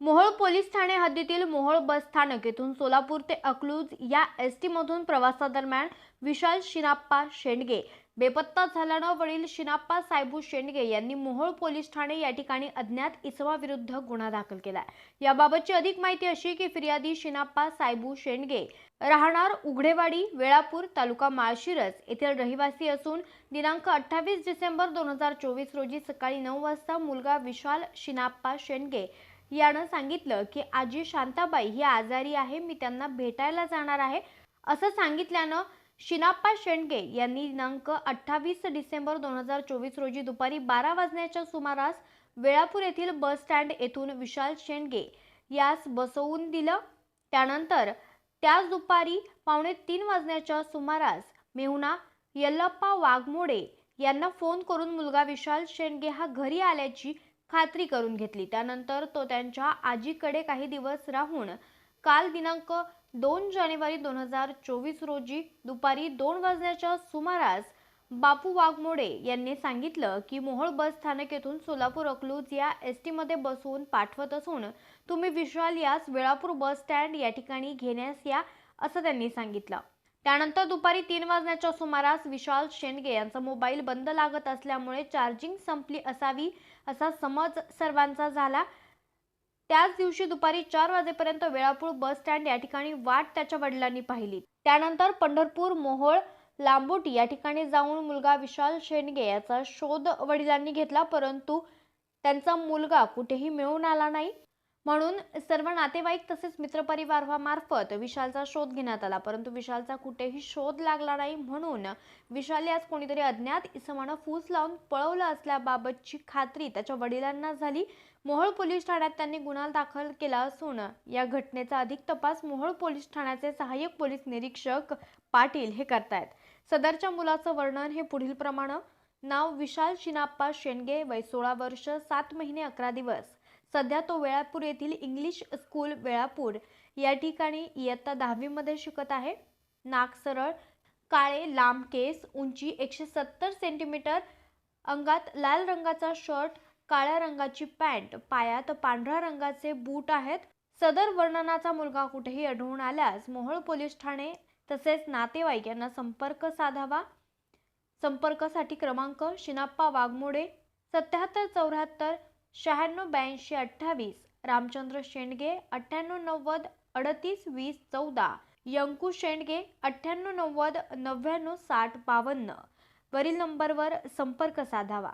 Mohol police Thane हद्दीतील मोहोळ बस स्थानक येथून सोलापूर ते अकलूज या एस टीमधून प्रवासादरम्यान विशाल शिनाप्पा शेंडगे. बेपत्ता झाल्यानं वडील शिनाप्पा सायबू शेंडगे यांनी मोहोळ पोलीस ठाणे या ठिकाणी अज्ञात इसमाविरुद्ध गुन्हा दाखल केला. याबाबतची अधिक माहिती अशी की फिर्यादी शिनाप्पा सायबू शेंडगे राहणार उघडेवाडी वेळापूर तालुका माळशिरस येथील रहिवासी असून दिनांक अठ्ठावीस डिसेंबर दोन हजार चोवीस रोजी सकाळी नऊ वाजता मुलगा विशाल शिनाप्पा शेंडगे यानं सांगितलं की आजी शांताबाई ही आजारी आहे मी त्यांना भेटायला जाणार आहे. असं सांगितल्यानं शिनाप्पा शेंडगे यांनी दिनांक अठ्ठावीस डिसेंबर दोन हजार चोवीस रोजी दुपारी बारा वाजण्याच्या सुमारास वेळापूर येथील बस स्टँड येथून विशाल शेंडगे यास बसवून दिलं. त्यानंतर त्याच दुपारी पावणे तीन वाजण्याच्या सुमारास मेहुना यल्लप्पा वाघमोडे यांना फोन करून मुलगा विशाल शेंडगे हा घरी आल्याची खात्री करून घेतली. त्यानंतर तो त्यांच्या आजीकडे काही दिवस राहून काल दिनांक दोन जानेवारी दोन हजार चोवीस रोजी दुपारी दोन वाजण्याच्या सुमारास बापू वाघमोडे यांनी सांगितलं की मोहोळ बस स्थानक येथून सोलापूर अकलूज या एस टीमध्ये बसवून पाठवत असून तुम्ही विशाल यास वेळापूर बस स्टँड या ठिकाणी घेण्यास या असं त्यांनी सांगितलं. त्यानंतर दुपारी तीन वाजण्याच्या सुमारास विशाल शेंडगे यांचा मोबाईल बंद लागत असल्यामुळे चार्जिंग संपली असावी असा समज सर्वांचा झाला. त्याच दिवशी दुपारी चार वाजेपर्यंत वेळापूर बस स्टँड या ठिकाणी वाट त्याच्या वडिलांनी पाहिली. त्यानंतर पंढरपूर मोहोळ लांबोटी या ठिकाणी जाऊन मुलगा विशाल शेंडगे याचा शोध वडिलांनी घेतला परंतु त्यांचा मुलगा कुठेही मिळून आला नाही. म्हणून सर्व नातेवाईक तसेच मित्रपरिवारामार्फत विशालचा शोध घेण्यात आला. परंतु विशालचा कुठेही शोध लागला नाही म्हणून विशाल यास कोणीतरी अज्ञात इसमानं फूस लावून पळवलं असल्याबाबतची खात्री त्याच्या वडिलांना झाली. मोहोळ पोलीस ठाण्यात त्यांनी गुन्हा दाखल केला असून या घटनेचा अधिक तपास मोहोळ पोलीस ठाण्याचे सहाय्यक पोलीस निरीक्षक पाटील हे करतायत. सदरच्या मुलाचं वर्णन हे पुढील प्रमाणे. नाव विशाल शिनाप्पा शेंडगे वय सोळा वर्ष सात महिने अकरा दिवस. सध्या तो वेळापूर येथील इंग्लिश स्कूल वेळापूर या ठिकाणी इयत्ता दहावीमध्ये शिकत आहे. नाक सरळ काळे लांब केस उंची एकशे सत्तर सेंटीमीटर अंगात लाल रंगाचा शर्ट काळ्या रंगाची पॅन्ट पायात पांढऱ्या रंगाचे बूट आहेत. सदर वर्णनाचा मुलगा कुठेही आढळून आल्यास मोहोळ पोलीस ठाणे तसेच नातेवाईक यांना संपर्क साधावा. संपर्कासाठी क्रमांक शिनाप्पा वाघमोडे सत्याहत्तर चौऱ्याहत्तर शहाण्णव ब्याऐंशी अठ्ठावीस रामचंद्र शेंडगे अठ्ठ्याण्णव नव्वद अडतीस वीस चौदा यंकू शेंडगे अठ्ठ्याण्णव नव्वद नव्याण्णव साठ बावन्न. वरील नंबरवर संपर्क साधावा.